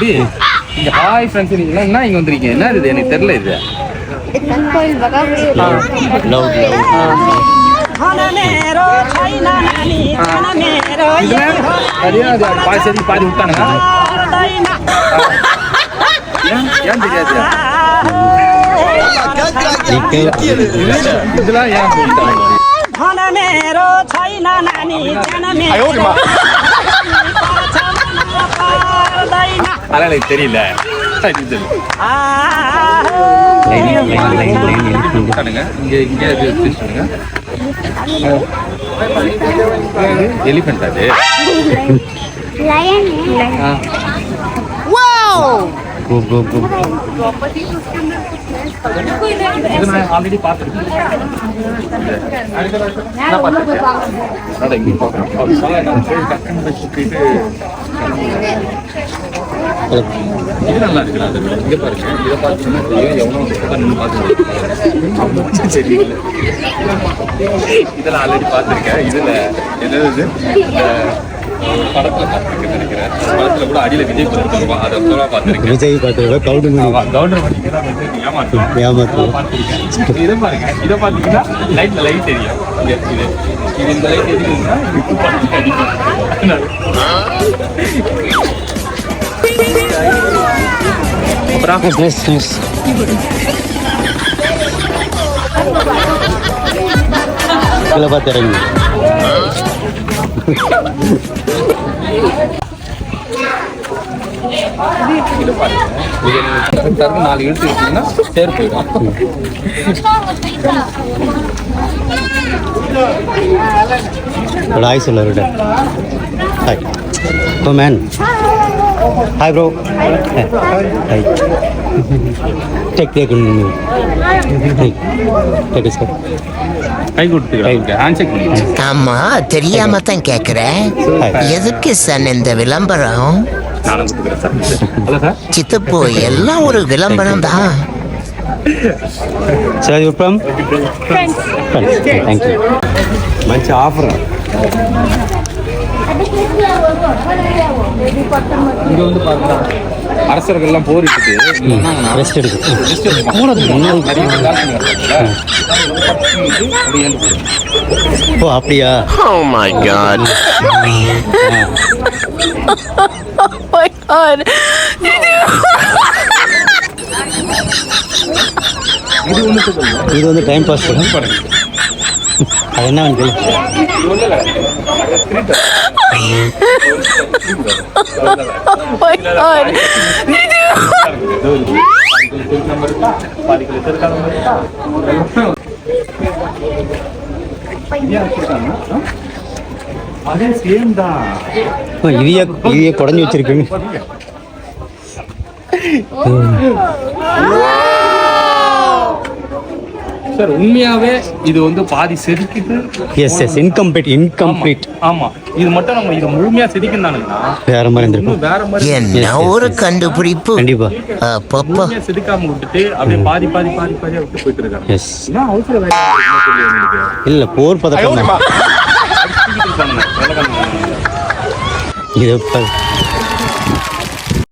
எப்படி இங்கே hi friends நீங்கள் என்ன இங்கே வந்திருக்கீங்க? என்ன எனக்கு தெரியல இது. விட்டானுங்க இங்க இங்க இது வச்சுட்டானுங்க எலிஃபென்ட் அது லயன் ஆ. கோ கோ கோ இது நான் ஆல்ரெடி பார்த்துருக்கேன் இது நல்லா இருக்கு அது இங்கே பாருங்க இதை பார்த்தீங்கன்னா எவ்வளோ நின்று பார்த்துருக்கேன் சரி இல்லை இதெல்லாம் ஆல்ரெடி பார்த்துருக்கேன் இதில் என்னது இந்த படத்தில் பார்த்துருக்கேன் நினைக்கிறேன் படத்தில் கூட அடியில் விஜய் பார்த்துருக்கோம் அதை அப்புறம் பார்த்துருக்கேன் விஜய் பார்த்து கவுண்ட் ஆமா, கவுண்டர் வந்து ஏமாத்துவோம். ஏமாத்துவோம். பார்த்திருக்கேன். இதை பாருங்க இதை பார்த்தீங்கன்னா லைட்ல லைட் தெரியும் இது இது இந்த லைட் எரியுதுன்னா இது பட்டு அடிக்கும். அப்புறம் நைஸ் நைஸ் கீழே பார்த்து இறங்கி இது பாருங்க இது நீங்க தரது நாலு இழுத்து வச்சீங்கன்னா தேர் போயிடும் ஒரு ஹாய் சொல்ல விட hi oh man hi bro hi take take take sir கை கொடுத்துக்கிறேன் ஹேண்ட் செக் பண்ணி ஆமா தெரியாம தான் கேக்குறேன் எதுக்கு சன் இந்த விளம்பரம் நானும் கொடுத்துக்கிறேன் சார் ஹலோ சார் சித்தப்போ எல்லாம் ஒரு விளம்பரம் தான் sir you from thank you మంచి ఆఫర్ இங்கே வந்து பார்த்தா அரசர்கள்லாம் போரிட்டு ரெஸ்ட் எடுக்கு. ரெஸ்ட் எடுக்கும் ஓ அப்படியா? ஓ மை காட் இது வந்து டைம் பாஸ் பண்ணி அது என்ன வேணும் அதே சேம் தான் இதையே இதையே குடஞ்சி சார் உண்மையாவே இது வந்து பாதி செதுக்கிட்டு எஸ் எஸ் இன்கம்ப்ளீட் இன்கம்ப்ளீட் ஆமா. இது மட்டும் நம்ம இதை முழுமையா செதுக்கினானுங்கன்னா வேற மாதிரி இருந்திருக்கும். வேற மாதிரி என்ன ஒரு கண்டுபிடிப்பு. கண்டிப்பா. அப்பப்போ செதுக்காம விட்டுட்டு அப்படியே பாதி பாதி பாதி பாதியா விட்டு போயிட்டு இருக்காங்க எஸ் என்ன அவசர வேலை இல்ல போர் பதட்டம். இது